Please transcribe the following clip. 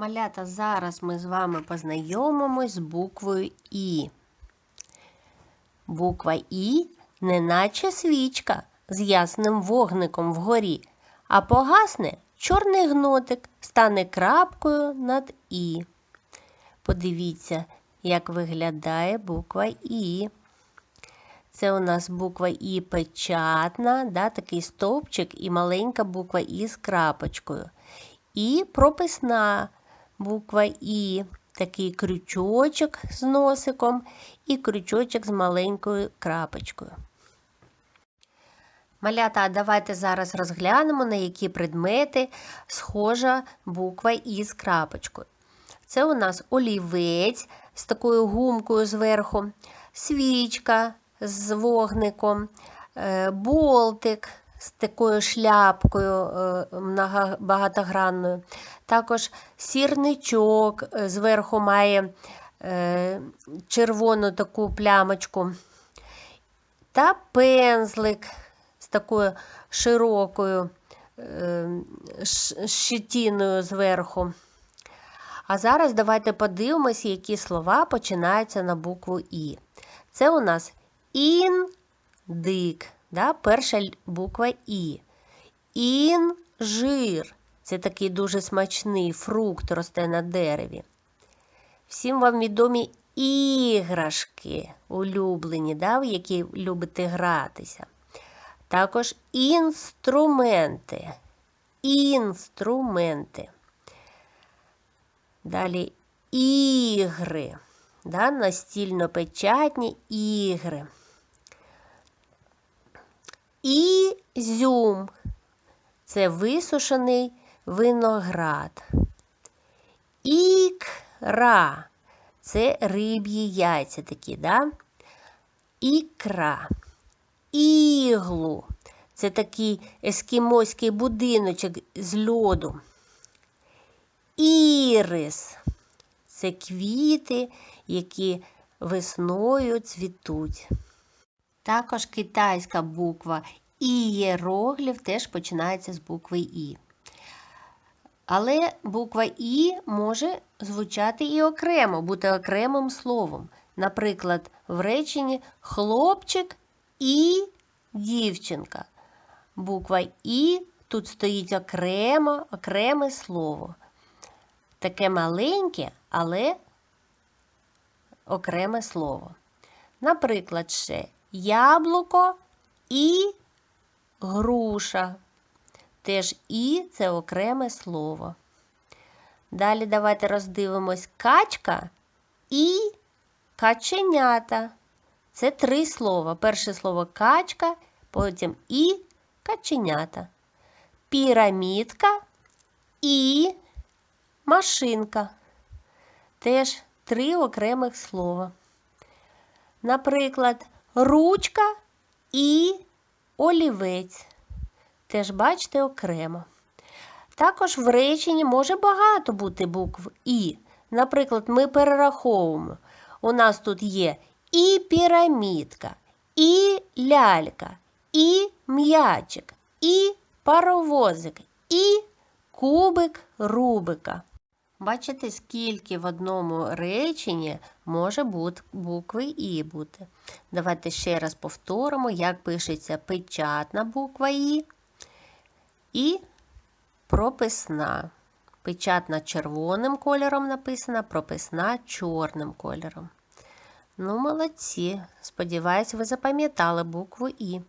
Малята, зараз ми з вами познайомимось з буквою І. Буква І неначе свічка з ясним вогником вгорі, а погасне чорний гнотик стане крапкою над І. Подивіться, як виглядає буква І. Це у нас буква І печатна, да, такий стовпчик і маленька буква І з крапочкою. І прописна буква І, такий крючочок з носиком і крючочок з маленькою крапочкою. Малята, давайте зараз розглянемо, на які предмети схожа буква І з крапочкою. Це у нас олівець з такою гумкою зверху, свічка з вогником, е, болтик з такою шляпкою е, багатогранною. Також сірничок е, зверху має червону таку плямочку. Та пензлик з такою широкою щетіною зверху. А зараз давайте подивимося, які слова починаються на букву І. Це у нас індик, да? перша буква І. Інжир. Це такий дуже смачний фрукт росте на дереві. Всім вам відомі іграшки улюблені, да? в які любите гратися. Також інструменти. Інструменти. Далі ігри, да, настільно-печатні ігри. Ізюм це висушений виноград. Ікра це риб'ї яйця такі, да? Ікра. Іглу це такий ескімоський будиночок з льоду. Ірис це квіти, які весною цвітуть. Також китайська буква ієрогліф теж починається з букви І. Але буква І може звучати і окремо, бути окремим словом. Наприклад, в реченні хлопчик і дівчинка. Буква І тут стоїть окремо, окреме слово таке маленьке, але окреме слово. Наприклад, ще яблуко і груша. Теж і це окреме слово. Далі давайте роздивимось качка і каченята. Це три слова. Перше слово качка, потім і каченята. Пірамідка і машинка. Теж три окремих слова. Наприклад, ручка і олівець. Теж бачите окремо. Також в реченні може багато бути букв І. Наприклад, ми перераховуємо. У нас тут є і пірамідка, і лялька, і м'ячик, і паровозик, і кубик Рубика. Бачите, скільки в одному реченні може бути букви І бути. Давайте ще раз повторимо, як пишеться печатна буква І і прописна. Печатна червоним кольором написана, прописна чорним кольором. Ну, молодці. Сподіваюсь, ви запам'ятали букву І.